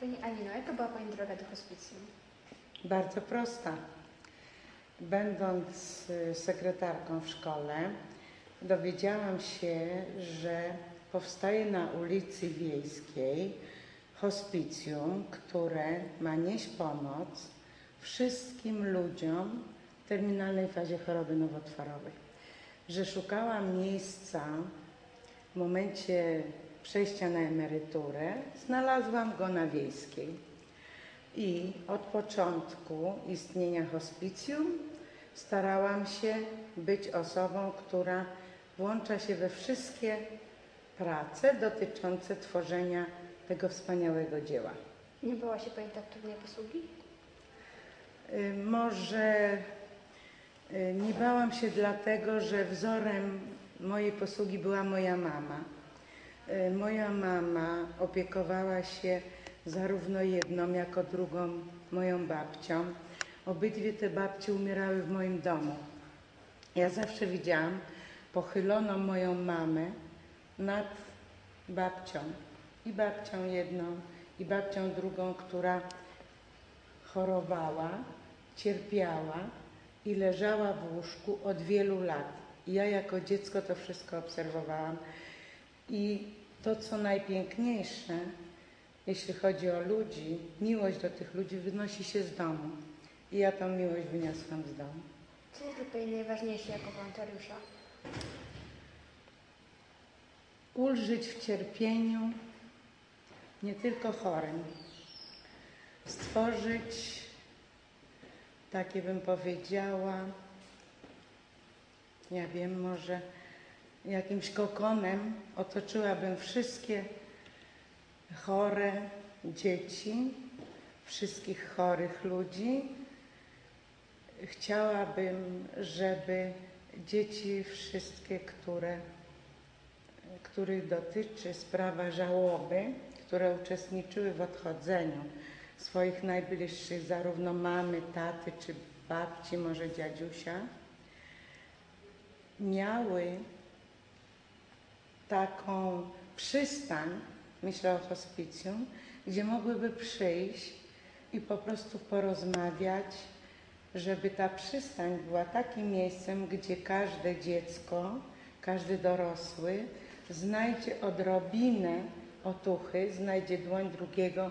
Pani Anino, jaka była Pani droga do hospicjum? Bardzo prosta. Będąc y, sekretarką w szkole, dowiedziałam się, że powstaje na ulicy Wiejskiej hospicjum, które ma nieść pomoc wszystkim ludziom w terminalnej fazie choroby nowotworowej. Że szukałam miejsca w momencie przejścia na emeryturę, znalazłam go na Wiejskiej. I od początku istnienia hospicjum starałam się być osobą, która włącza się we wszystkie prace dotyczące tworzenia tego wspaniałego dzieła. Nie bała się Pani tak trudnej posługi? Y, Może y, nie bałam się dlatego, że wzorem mojej posługi była moja mama. Y, Moja mama opiekowała się zarówno jedną, jako drugą moją babcią. Obydwie te babci umierały w moim domu. Ja zawsze widziałam pochyloną moją mamę nad babcią. I babcią jedną, i babcią drugą, która chorowała, cierpiała i leżała w łóżku od wielu lat. I ja jako dziecko to wszystko obserwowałam. I to, co najpiękniejsze, jeśli chodzi o ludzi, miłość do tych ludzi wynosi się z domu. I ja tą miłość wyniosłam z domu. Co jest dla Pani najważniejsze jako wolontariusza? Ulżyć w cierpieniu nie tylko chorym. Stworzyć, takie bym powiedziała, ja wiem, może jakimś kokonem otoczyłabym wszystkie chore dzieci, wszystkich chorych ludzi. Chciałabym, żeby dzieci wszystkie, które, których dotyczy sprawa żałoby, które uczestniczyły w odchodzeniu swoich najbliższych, zarówno mamy, taty czy babci, może dziadziusia, miały taką przystań, myślę o hospicjum, gdzie mogłyby przyjść i po prostu porozmawiać, żeby ta przystań była takim miejscem, gdzie każde dziecko, każdy dorosły znajdzie odrobinę otuchy, znajdzie dłoń drugiego,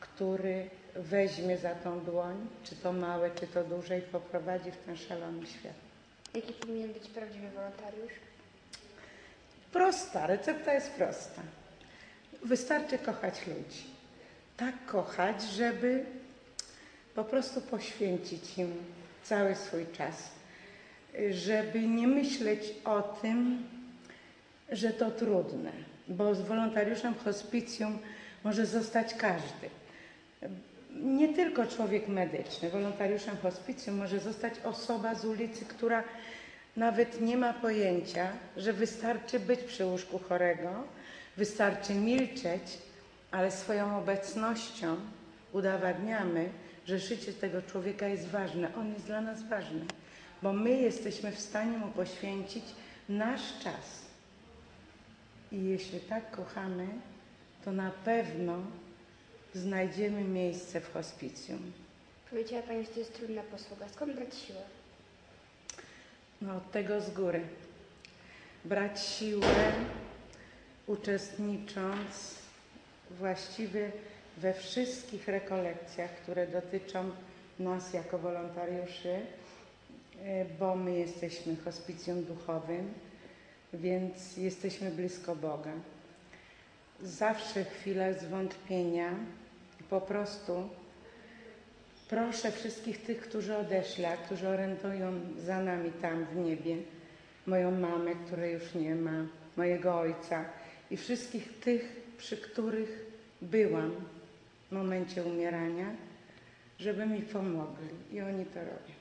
który weźmie za tą dłoń, czy to małe, czy to duże i poprowadzi w ten szalony świat. Jaki powinien być prawdziwy wolontariusz? Prosta, recepta jest prosta. Wystarczy kochać ludzi. Tak kochać, żeby po prostu poświęcić im cały swój czas. Żeby nie myśleć o tym, że to trudne, bo z wolontariuszem hospicjum może zostać każdy. Nie tylko człowiek medyczny. Wolontariuszem hospicjum może zostać osoba z ulicy, która nawet nie ma pojęcia, że wystarczy być przy łóżku chorego, wystarczy milczeć, ale swoją obecnością udowadniamy, że życie tego człowieka jest ważne. On jest dla nas ważny, bo my jesteśmy w stanie mu poświęcić nasz czas. I jeśli tak kochamy, to na pewno znajdziemy miejsce w hospicjum. Powiedziała Pani, że to jest trudna posługa. Skąd brać siłę? No, od tego z góry. Brać siłę, uczestnicząc właściwie we wszystkich rekolekcjach, które dotyczą nas jako wolontariuszy, e, bo my jesteśmy hospicjum duchowym, więc jesteśmy blisko Boga. Zawsze w chwilach zwątpienia po prostu Proszę wszystkich tych, którzy odeszli, a którzy orientują za nami tam w niebie, moją mamę, której już nie ma, mojego ojca i wszystkich tych, przy których byłam w momencie umierania, żeby mi pomogli. I oni to robią.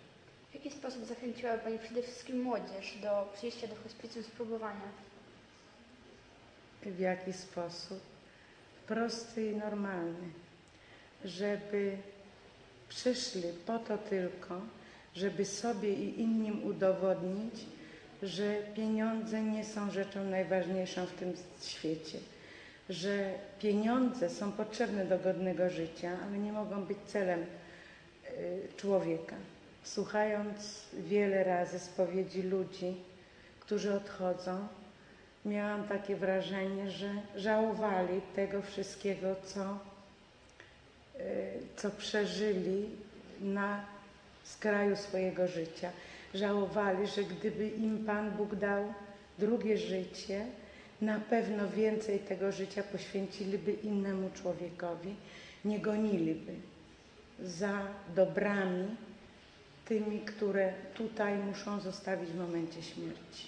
W jaki sposób zachęciłaby Pani przede wszystkim młodzież do przyjścia do hospicjum, spróbowania? W jaki sposób? Prosty i normalny. Żeby przyszli po to tylko, żeby sobie i innym udowodnić, że pieniądze nie są rzeczą najważniejszą w tym świecie, że pieniądze są potrzebne do godnego życia, ale nie mogą być celem y, człowieka. Słuchając wiele razy spowiedzi ludzi, którzy odchodzą, miałam takie wrażenie, że żałowali tego wszystkiego, co, co przeżyli na skraju swojego życia. Żałowali, że gdyby im Pan Bóg dał drugie życie, na pewno więcej tego życia poświęciliby innemu człowiekowi, nie goniliby za dobrami, tymi, które tutaj muszą zostawić w momencie śmierci.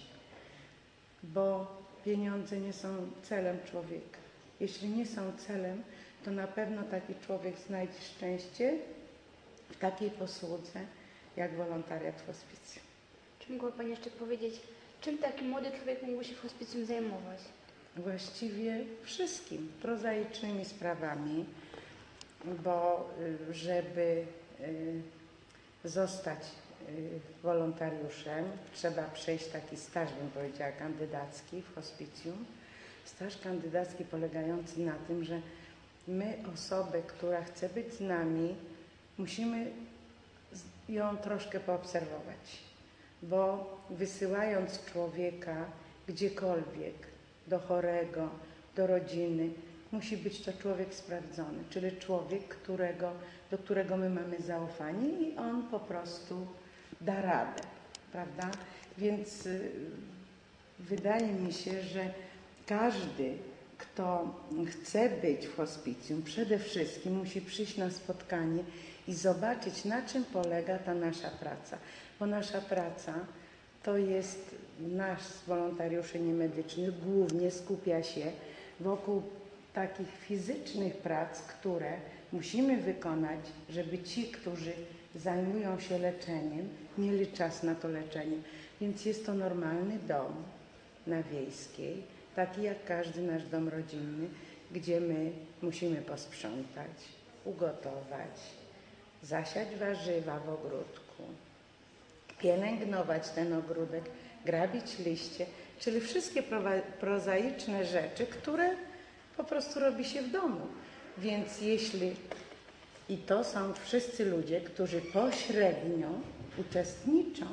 Bo pieniądze nie są celem człowieka. Jeśli nie są celem, to na pewno taki człowiek znajdzie szczęście w takiej posłudze jak wolontariat w hospicjum. Czy mogła Pani jeszcze powiedzieć, czym taki młody człowiek mógłby się w hospicjum zajmować? Właściwie wszystkim prozaicznymi sprawami, bo y, żeby y, zostać y, wolontariuszem, trzeba przejść taki staż, bym powiedziała, kandydacki w hospicjum. Staż kandydacki polegający na tym, że my osobę, która chce być z nami, musimy ją troszkę poobserwować, bo wysyłając człowieka gdziekolwiek, do chorego, do rodziny, musi być to człowiek sprawdzony, czyli człowiek, którego, do którego my mamy zaufanie i on po prostu da radę, prawda? Więc y, wydaje mi się, że każdy, kto chce być w hospicjum, przede wszystkim musi przyjść na spotkanie i zobaczyć, na czym polega ta nasza praca. Bo nasza praca to jest nasz z wolontariuszy niemedycznych głównie skupia się wokół takich fizycznych prac, które musimy wykonać, żeby ci, którzy zajmują się leczeniem, mieli czas na to leczenie. Więc jest to normalny dom na Wiejskiej, taki jak każdy nasz dom rodzinny, gdzie my musimy posprzątać, ugotować, zasiać warzywa w ogródku, pielęgnować ten ogródek, grabić liście, czyli wszystkie prozaiczne rzeczy, które po prostu robi się w domu. Więc jeśli i to są wszyscy ludzie, którzy pośrednio uczestniczą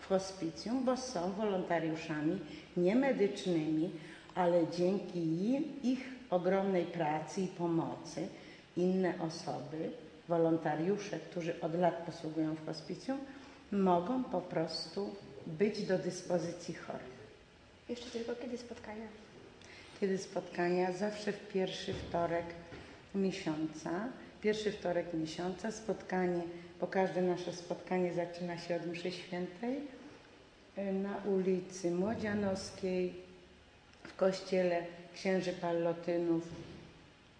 w hospicjum, bo są wolontariuszami niemedycznymi, ale dzięki im, ich ogromnej pracy i pomocy inne osoby, wolontariusze, którzy od lat posługują w hospicjum, mogą po prostu być do dyspozycji chorych. Jeszcze tylko kiedy spotkania? Kiedy spotkania? Zawsze w pierwszy wtorek miesiąca. Pierwszy wtorek miesiąca spotkanie, bo każde nasze spotkanie zaczyna się od mszy świętej y, na ulicy Młodzianowskiej w kościele księży Pallotynów.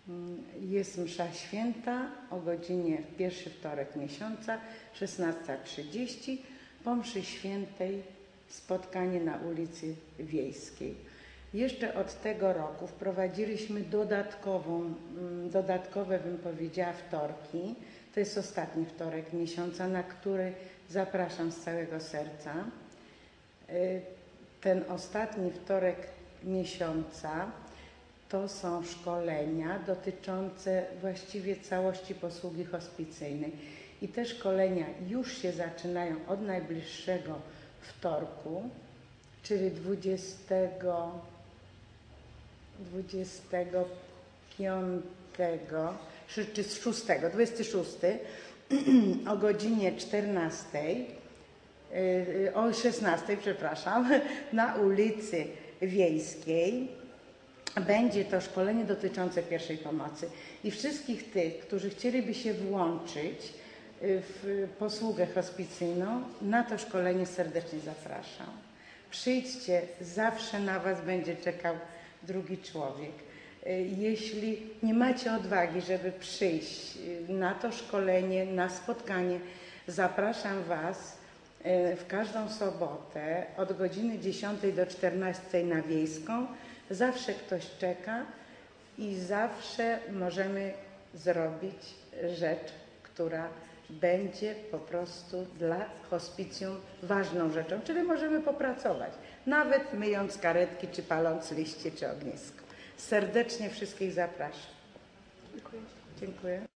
Mm, Jest msza święta o godzinie w pierwszy wtorek miesiąca 16.30. Po mszy świętej spotkanie na ulicy Wiejskiej. Jeszcze od tego roku wprowadziliśmy dodatkową, mm, dodatkowe, bym powiedziała, wtorki. To jest ostatni wtorek miesiąca, na który zapraszam z całego serca. Y, Ten ostatni wtorek miesiąca to są szkolenia dotyczące właściwie całości posługi hospicyjnej. I te szkolenia już się zaczynają od najbliższego wtorku, czyli 20, 25 czy z 6, 26 o godzinie 14, y, o 16, przepraszam, na ulicy Wiejskiej. Będzie to szkolenie dotyczące pierwszej pomocy i wszystkich tych, którzy chcieliby się włączyć y, w posługę hospicyjną, na to szkolenie serdecznie zapraszam. Przyjdźcie, zawsze na Was będzie czekał drugi człowiek. Y, Jeśli nie macie odwagi, żeby przyjść y, na to szkolenie, na spotkanie, zapraszam Was w każdą sobotę od godziny 10 do 14 na Wiejską. Zawsze ktoś czeka i zawsze możemy zrobić rzecz, która będzie po prostu dla hospicjum ważną rzeczą, czyli możemy popracować, nawet myjąc karetki, czy paląc liście, czy ognisko. Serdecznie wszystkich zapraszam. Dziękuję. Dziękuję.